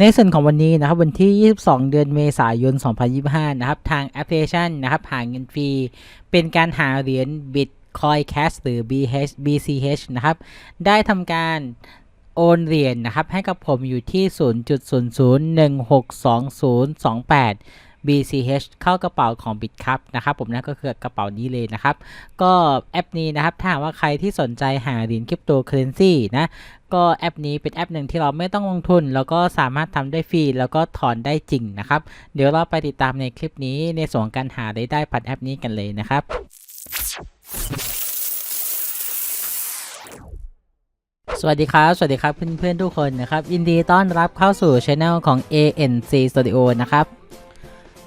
ในส่วนของวันนี้นะครับวันที่ 22 เดือนเมษายน 2025 นะครับ ทางแอปพลิเคชันนะครับหาเงินฟรี เป็นการหาเหรียญ Bitcoin Cash หรือ BH BCH นะครับ ได้ทำการโอนเหรียญนะครับ ให้กับผมอยู่ที่ 0.00162028 BCH เข้ากระเป๋าของ Bitcup นะครับผมนะก็คือกระเป๋านี้เลยนะครับ ก็แอปนี้นะครับถ้าหากว่าใครที่สนใจหาเหรียญคริปโตเคอเรนซีนะก็แอปนี้เป็นแอปหนึ่งที่เราไม่ต้องลงทุน แล้วก็สามารถทำได้ฟรีแล้วก็ถอนได้จริงนะครับ เดี๋ยวเราไปติดตามในคลิปนี้ในส่วนการหารายได้ผ่านแอปนี้กันเลยนะครับสวัสดีครับ สวัสดีครับเพื่อนๆทุกคนนะครับยินดีต้อนรับเข้าสู่ช anel ของ ANC Studio นะครับ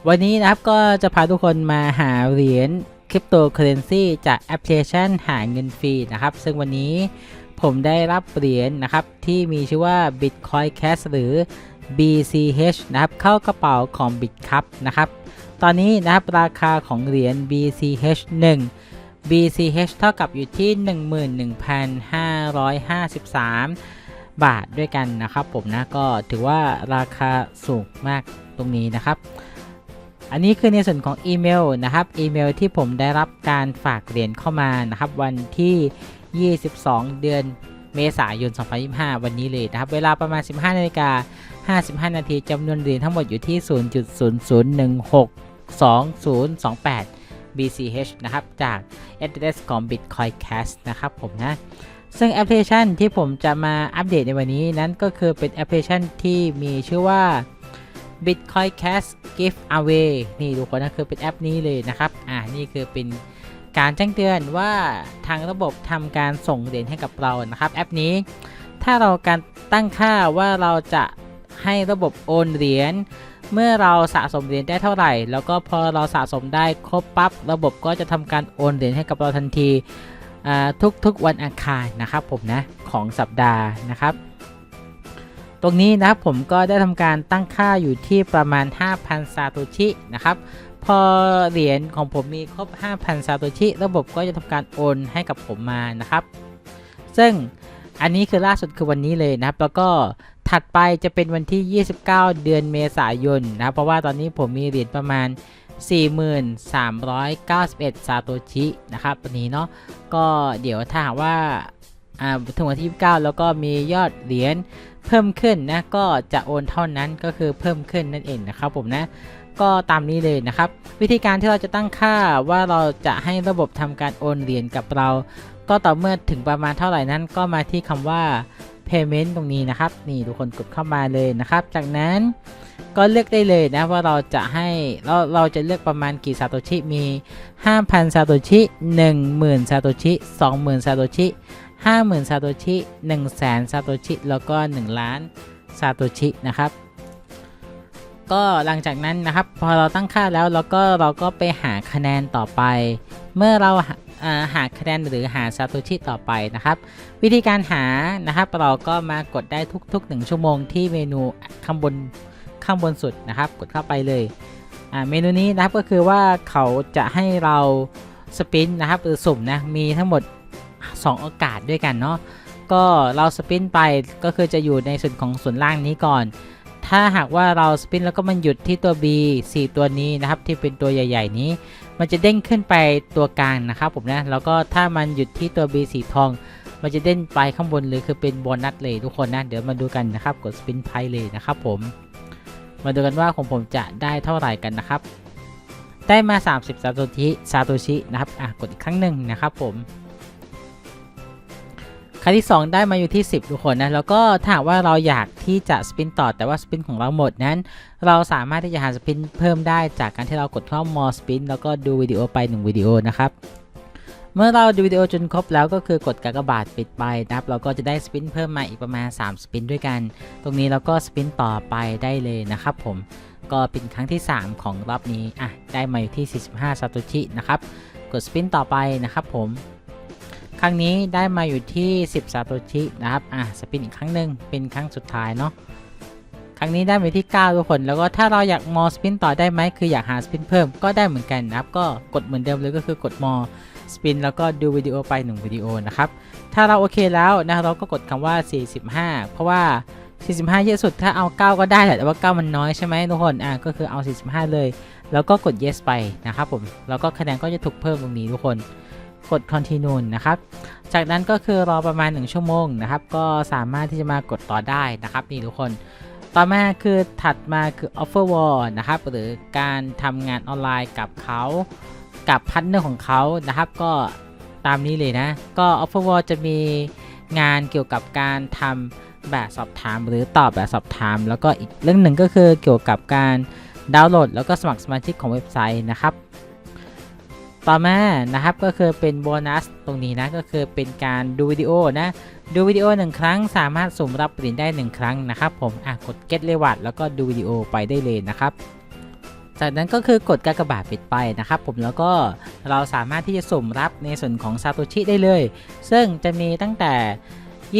วันนี้นะครับก็จะพาทุกคนมาหาเหรียญคริปโตเคอเรนซีจากแอปพลิเคชันหาเงินฟรีนะครับ ซึ่งวันนี้ผมได้รับเหรียญนะครับ ที่มีชื่อว่า Bitcoin Cash หรือ BCH นะครับ เข้ากระเป๋าของ Bitcup นะครับ ตอนนี้นะครับราคาของเหรียญ BCH 1 BCH เท่ากับอยู่ที่ 11,553 บาทด้วยกันนะครับผมนะก็ถือว่าราคาสูงมากตรงนี้นะครับ อันนี้คือในส่วนของอีเมลนะครับ อีเมลที่ผมได้รับการฝากเหรียญเข้ามานะครับ วันที่ 22 เดือนเมษายน 2025 วันนี้เลยนะครับ เวลาประมาณ 15นาฬิกา55 นาทีจำนวนเหรียญทั้งหมดอยู่ที่ 0.00162028 BCH นะครับ จาก address ของ Bitcoin Cash นะครับผมนะ ซึ่งแอปพลิเคชันที่ผมจะมาอัปเดตในวันนี้นั้นก็คือเป็นแอปพลิเคชันที่มีชื่อว่า Bitcoin Cash Give Away นี่ทุกคนนะคือเป็นแอปนี้เลยนะครับ อ่า นี่คือเป็นการแจ้งเตือนว่าทางระบบทำการส่งเหรียญให้กับเรานะครับแอปนี้ ถ้าเราการตั้งค่าว่าเราจะให้ระบบโอนเหรียญเมื่อเราสะสมเหรียญได้เท่าไหร่ แล้วก็พอเราสะสมได้ครบปั๊บระบบก็จะทำการโอนเหรียญให้กับเราทันทีอ่าทุกๆวันอังคารนะครับผมนะของสัปดาห์นะครับ ตรงนี้นะครับผมก็ได้ทำการตั้งค่าอยู่ที่ประมาณ 5,000 ซาโตชินะครับพอเหรียญของผมมีครบ 5,000 ซาโตชิ ระบบก็จะทำการโอนให้กับผมมานะครับ ซึ่งอันนี้คือล่าสุดคือวันนี้เลยนะครับ แล้วก็ถัดไปจะเป็นวันที่ 29 เดือนเมษายนนะครับ เพราะว่าตอนนี้ผมมีเหรียญประมาณ 4391 ซาโตชินะครับตัวนี้เนาะก็เดี๋ยวถ้าหากว่า อ่าถึงวันที่ 29 แล้วก็มียอดเหรียญเพิ่มขึ้นนะก็จะโอนเท่านั้นก็คือเพิ่มขึ้นนั่นเองนะครับผมนะก็ตามนี้เลยนะครับ วิธีการที่เราจะตั้งค่าว่าเราจะให้ระบบทำการโอนเหรียญกับเรา ก็ต่อเมื่อถึงประมาณเท่าไหร่นั้น ก็มาที่คำว่า payment ตรงนี้นะครับ นี่ทุกคนกดเข้ามาเลยนะครับ จากนั้นก็เลือกได้เลยนะว่าเราจะให้เราเราจะเลือกประมาณกี่ซาโตชิมี 5,000ซาโตชิ10,000ซาโตชิ20,000ซาโตชิ 50,000ซาโตชิ100,000ซาโตชิแล้วก็ 1 ล้านซาโตชินะครับก็หลังจากนั้นนะครับพอเราตั้งค่าแล้วเราก็เราก็ไปหาคะแนนต่อไป เมื่อเราหาหาคะแนนหรือหาซาโตชิต่อไปนะครับ วิธีการหานะครับเราก็มากดได้ทุก ๆ 1 ชั่วโมงที่เมนูข้างบนข้างบนสุดนะครับ กดเข้าไปเลยเมนูนี้นะครับก็คือว่าเขาจะให้เราสปินนะครับหรือสุ่มนะมีทั้งหมด 2 โอกาสด้วยกันเนาะก็เราสปินไปก็คือจะอยู่ในส่วนของส่วนล่างนี้ก่อน ถ้าหากว่าเราสปินแล้วก็มันหยุดที่ตัว B 4 ตัวนี้นะครับที่เป็นตัวใหญ่ ๆ นี้ มันจะเด้งขึ้นไปตัวกลางนะครับผมนะแล้วก็ถ้ามันหยุดที่ตัว B สีทอง มันจะเด้งไปข้างบนเลยคือเป็นโบนัสเลยทุกคนนะเดี๋ยวมาดูกันนะครับกดสปินไพเลยนะครับผมมาดูกันว่าของผมจะได้เท่าไหร่กันนะครับ ได้มา 30ซาโตชิซาโตชินะครับอะกดอีกครั้งหนึ่งนะครับผม ที่ 2 ได้มาอยู่ที่ 10 ทุกคนนะ แล้วก็ถ้าว่าเราอยากที่จะสปินต่อแต่ว่าสปินของเราหมดนั้น เราสามารถที่จะหาสปินเพิ่มได้จากการที่เรากดเข้า more spin แล้วก็ดูวิดีโอไป 1 วิดีโอนะครับเมื่อเราดูวิดีโอจนครบแล้วก็คือกดกากบาทปิดไปนะครับ เราก็จะได้สปินเพิ่มมาอีกประมาณ 3 สปินด้วยกัน ตรงนี้เราก็สปินต่อไปได้เลยนะครับผมก็เป็นครั้งที่ 3 ของรอบนี้อะได้มาอยู่ที่ 45ซาโตชินะครับ กดสปินต่อไปนะครับผม ครั้งนี้ได้มาอยู่ที่ 10 ซาโตชินะครับ อะสปินอีกครั้งหนึ่งเป็นครั้งสุดท้ายเนาะ ครั้งนี้ได้มาที่ 9 ทุกคน แล้วก็ถ้าเราอยากมอสปินต่อได้ไหม คืออยากหาสปินเพิ่มก็ได้เหมือนกันนะครับ ก็กดเหมือนเดิมเลยก็คือกดมอสปินแล้วก็ดูวิดีโอไป 1 วิดีโอนะครับ ถ้าเราโอเคแล้วนะเราก็กดคำว่า 45 เพราะว่า 45 เยอะสุดถ้าเอา 9 ก็ได้แหละแต่ว่า 9 มันน้อยใช่ไหมทุกคน อะก็คือเอา 45 เลย แล้วก็กด yes ไปนะครับผม แล้วก็คะแนนก็จะถูกเพิ่มตรงนี้ทุกคน กด continue นะครับ จากนั้นก็คือรอประมาณ 1 ชั่วโมงนะครับ ก็สามารถที่จะมากดต่อได้นะครับ นี่ทุกคน ต่อมาคือถัดมาคือ offer wall นะครับ หรือการทำงานออนไลน์กับเขา กับพันเนอร์ของเขานะครับ ก็ตามนี้เลยนะ ก็ offer wall จะมีงานเกี่ยวกับการทำแบบสอบถาม หรือตอบแบบสอบถาม แล้วก็อีกเรื่องหนึ่งก็คือเกี่ยวกับการดาวน์โหลด แล้วก็สมัครสมาชิกของเว็บไซต์นะครับ ต่อมานะครับก็คือเป็นโบนัสตรงนี้นะก็คือเป็นการดูวิดีโอนะดูวิดีโอหนึ่งครั้งสามารถสุ่มรับเหรียญได้ 1 ครั้งนะครับผมอะกด get reward แล้วก็ดูวิดีโอไปได้เลยนะครับจากนั้นก็คือกดกากบาทปิดไปนะครับผมแล้วก็เราสามารถที่จะสุ่มรับในส่วนของซาโตชิได้เลย ซึ่งจะมีตั้งแต่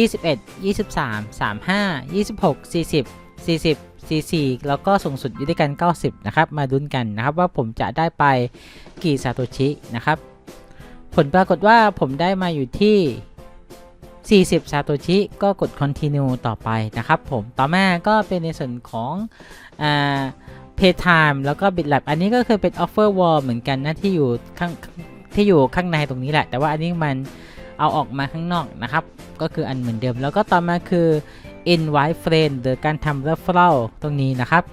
21 23 35 26 40 40 44แล้วก็สูงสุดอยู่ด้วยกัน 90 นะครับ มาดุนกันนะครับว่าผมจะได้ไปกี่ซาโตชินะครับ ผลปรากฏว่าผมได้มาอยู่ที่ 40ซาโตชิ ก็กด continue ต่อไปนะครับผม ต่อมาก็เป็นในส่วนของอ่า paytime แล้วก็ bitlab อันนี้ก็คือเป็น offer wall เหมือนกันนะที่อยู่ข้างที่อยู่ข้างในตรงนี้แหละ แต่ว่าอันนี้มันเอาออกมาข้างนอกนะครับ ก็คืออันเหมือนเดิม แล้วก็ต่อมาคือ invite friend หรือการทำ referral ตรงนี้นะครับ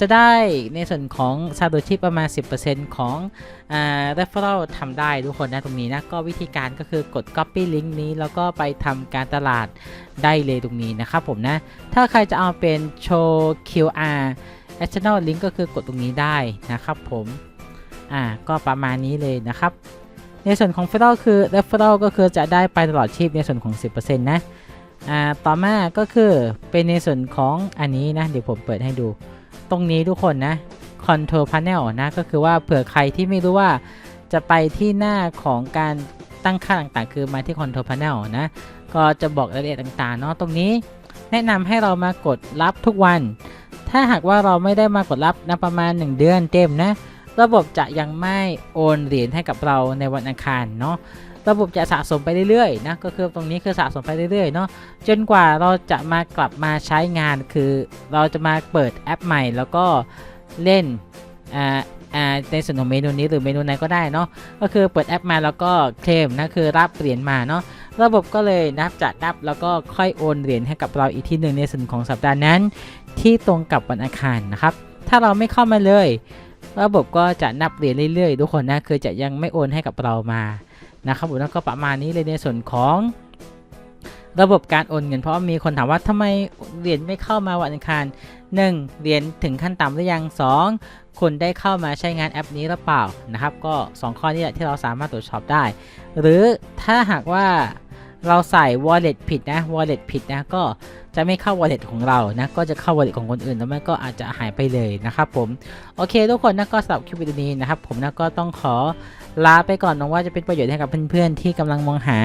จะได้ในส่วนของ Satoshi ประมาณ 10%ของอ referral ทำได้ทุกคนนะตรงนี้นะ ก็วิธีการก็คือกด copy link นี้ แล้วก็ไปทำการตลาดได้เลยตรงนี้นะครับผมนะ ถ้าใครจะเอาเป็นโชว์ QR additional link ก็คือกดตรงนี้ได้นะครับผม อ่า ก็ประมาณนี้เลยนะครับ ในส่วนของ referral คือ referral ก็คือจะได้ไปตลอดชีพในส่วนของ 10%นะ อ่าต่อมาก็คือเป็นในส่วนของอันนี้นะ เดี๋ยวผมเปิดให้ดู ตรงนี้ทุกคนนะ Control Panel นะก็คือว่าเผื่อใครที่ไม่รู้ว่าจะไปที่หน้าของการตั้งค่าต่างๆ คือมาที่ Control Panel นะ ก็จะบอกรายละเอียดต่างๆเนาะตรงนี้ แนะนำให้เรามากดรับทุกวัน ถ้าหากว่าเราไม่ได้มากดรับนะประมาณ 1 เดือนเต็มนะ ระบบจะยังไม่โอนเหรียญให้กับเราในวันอังคารเนาะ ระบบจะสะสมไปเรื่อยๆนะก็คือตรงนี้คือสะสมไปเรื่อยๆเนาะจนกว่าเราจะมากลับมาใช้งานคือเราจะมาเปิดแอปใหม่แล้วก็เล่นอ่าในส่วนของเมนูนี้หรือเมนูไหนก็ได้เนาะก็คือเปิดแอปมาแล้วก็เคลมนะคือรับเหรียญมาเนาะระบบก็เลยนับจะนับแล้วก็ค่อยโอนเหรียญให้กับเราอีกทีหนึ่งในส่วนของสัปดาห์นั้น ที่ตรงกับวันอังคารนะครับ ถ้าเราไม่เข้ามาเลย ระบบก็จะนับเหรียญเรื่อยๆ ทุกคนนะคือจะยังไม่โอนให้กับเรามา นะครับผมแล้วก็ประมาณนี้เลยในส่วนของระบบการโอนเงินเพราะมีคนถามว่าทำไมเหรียญไม่เข้ามาวันอังคาร 1. เหรียญถึงขั้นต่ำหรือยัง 2. คนได้เข้ามาใช้งานแอปนี้หรือเปล่านะครับ ก็ 2 ข้อนี้แหละที่เราสามารถตรวจสอบได้ หรือถ้าหากว่า เราใส่ wallet ผิดนะ wallet ผิดนะ ก็จะไม่เข้า wallet ของเรานะ ก็จะเข้า wallet ของคนอื่น แล้วมันก็อาจจะหายไปเลยนะครับผม โอเค ทุกคนนะก็สำหรับคลิปวิดีโอนี้นะครับ ผมนะก็ต้องขอลาไปก่อนหวังว่าจะเป็นประโยชน์ให้กับเพื่อนๆ ที่กำลังมองหา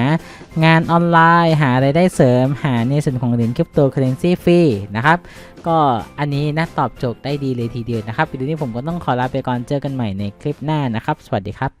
งานออนไลน์ หาไรายได้เสริม หาในส่วนของเหรียญคริปโตเคอเรนซีฟรีนะครับ ก็อันนี้นะตอบโจทย์ได้ดีเลยทีเดียวนะครับวิดีโอนี้ผมก็ต้องขอลาไปก่อนเจอกันใหม่ในคลิปหน้านะครับ สวัสดีครับ